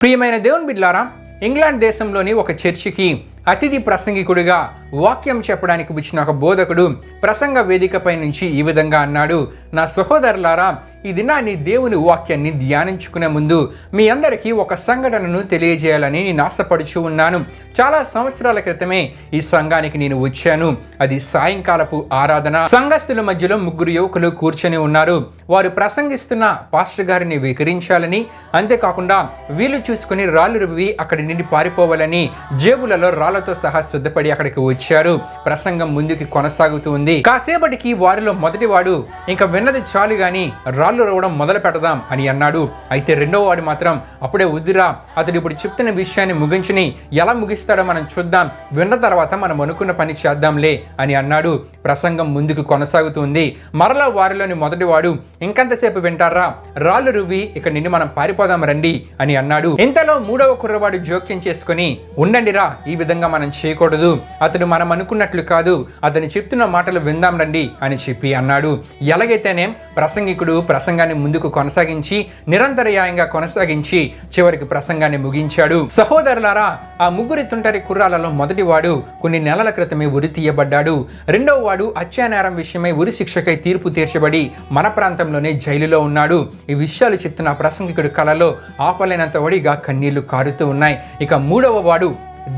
ప్రియమైన దేవుని బిడ్లారా ఇంగ్లాండ్ దేశంలోని ఒక చర్చికి అతిథి ప్రసంగికుడిగా వాక్యం చెప్పడానికి వచ్చిన ఒక బోధకుడు ప్రసంగ వేదికపై నుంచి ఈ విధంగా అన్నాడు నా సహోదరులారా ఈ దినాన్ని దేవుని వాక్యాన్ని ధ్యానించుకునే ముందు మీ అందరికీ ఒక సంఘటనను తెలియజేయాలని నేను ఆశపడుచు ఉన్నాను. చాలా సంవత్సరాల క్రితమే ఈ సంఘానికి నేను వచ్చాను. అది సాయంకాలపు ఆరాధన. సంఘస్థుల మధ్యలో ముగ్గురు యువకులు కూర్చొని ఉన్నారు. వారు ప్రసంగిస్తున్న పాస్టర్ గారిని వికరించాలని అంతేకాకుండా వీళ్ళు చూసుకుని రాళ్ళు రువి అక్కడి నుండి పారిపోవాలని జేబులలో రాళ్ళ రాళ్ళతో సహా సిద్ధపడి అక్కడికి వచ్చారు. ప్రసంగం ముందుకి కొనసాగుతూ ఉంది. కాసేపటికి వారిలో మొదటివాడు ఇంకా విన్నది చాలు గాని రాళ్ళు రవ్వడం మొదలు పెడదాం అని అన్నాడు. అయితే రెండో వాడు మాత్రం అప్పుడే వద్దురా అతడు ఇప్పుడు చెప్తున్న విషయాన్ని ముగించుని ఎలా ముగిస్తాడో మనం చూద్దాం. విన్న తర్వాత మనం అనుకున్న పని చేద్దాంలే అని అన్నాడు. ప్రసంగం ముందుకు కొనసాగుతుంది. మరలా వారిలోని మొదటివాడు ఇంకంతసేపు వింటారా? రాళ్ళు రువ్వి ఇక్కడ నిన్ను మనం పారిపోదాం రండి అని అన్నాడు. ఇంతలో మూడవ కుర్రవాడు జోక్యం చేసుకుని ఉండండిరా ఈ విధంగా మనం చేయకూడదు. అతడు మనం అనుకున్నట్లు కాదు. అతను చెప్తున్న మాటలు విందాం రండి అని చెప్పి అన్నాడు. ఎలాగైతేనేం ప్రసంగికుడు ప్రసంగాన్ని ముందుకు కొనసాగించి నిరంతరయాయంగా కొనసాగించి చివరికి ప్రసంగాన్ని ముగించాడు. సహోదరులారా ఆ ముగ్గురి తుంటరి కుర్రాలలో మొదటివాడు కొన్ని నెలల క్రితమే ఉరి తీయబడ్డాడు. రెండవ వాడు అత్యానేరం విషయమై ఉరి శిక్షకై తీర్పు తీర్చబడి మన ప్రాంతంలోనే జైలులో ఉన్నాడు. ఈ విషయాలు చెప్తున్న ఆ ప్రసంగికుడి కళలో ఆపలేనంత వడిగా కన్నీళ్ళు కారుతూ ఉన్నాయి. ఇక మూడవ వాడు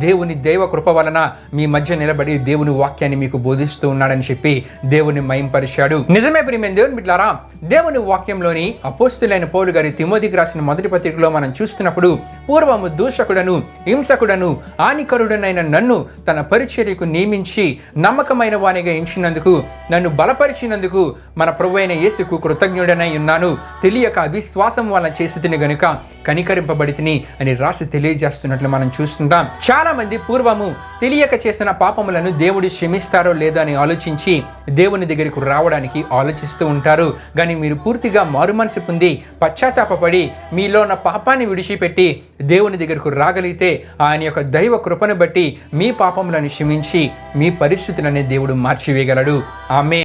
దేవుని దైవ కృప వలన మీ మధ్య నిలబడి దేవుని వాక్యాన్ని మీకు బోధిస్తూ ఉన్నాడని చెప్పి దేవుని మయంపరిచాడు నిజమే ప్రియమైన దేవుని బిడ్డారా దేవుని వాక్యంలోని అపోస్తులైన పౌలు గారి తిమోదికి రాసిన మొదటి పత్రికలో మనం చూస్తున్నప్పుడు పూర్వము దూషకుడను హింసకుడను హానికరుడనైన నన్ను తన పరిచర్యకు నియమించి నమ్మకమైన వానిగా ఎంచినందుకు నన్ను బలపరిచినందుకు మన ప్రభు అయిన యేసుకు కృతజ్ఞుడనై ఉన్నాను. తెలియక అవిశ్వాసం వలన చేసి తిని గనుక కనికరింపబడి తిని అని రాసి తెలియజేస్తున్నట్లు మనం చూస్తుంటాం. చాలా మంది పూర్వము తెలియక చేసిన పాపములను దేవుడు క్షమిస్తారో లేదో అని ఆలోచించి దేవుని దగ్గరకు రావడానికి ఆలోచిస్తూ ఉంటారు. కానీ మీరు పూర్తిగా మారుమనసు పొంది పశ్చాత్తాపడి మీలో ఉన్న పాపాన్ని విడిచిపెట్టి దేవుని దగ్గరకు రాగలిగితే ఆయన యొక్క దైవ కృపను బట్టి మీ పాపములను క్షమించి మీ పరిస్థితులనే దేవుడు మార్చివేయగలడు. ఆమె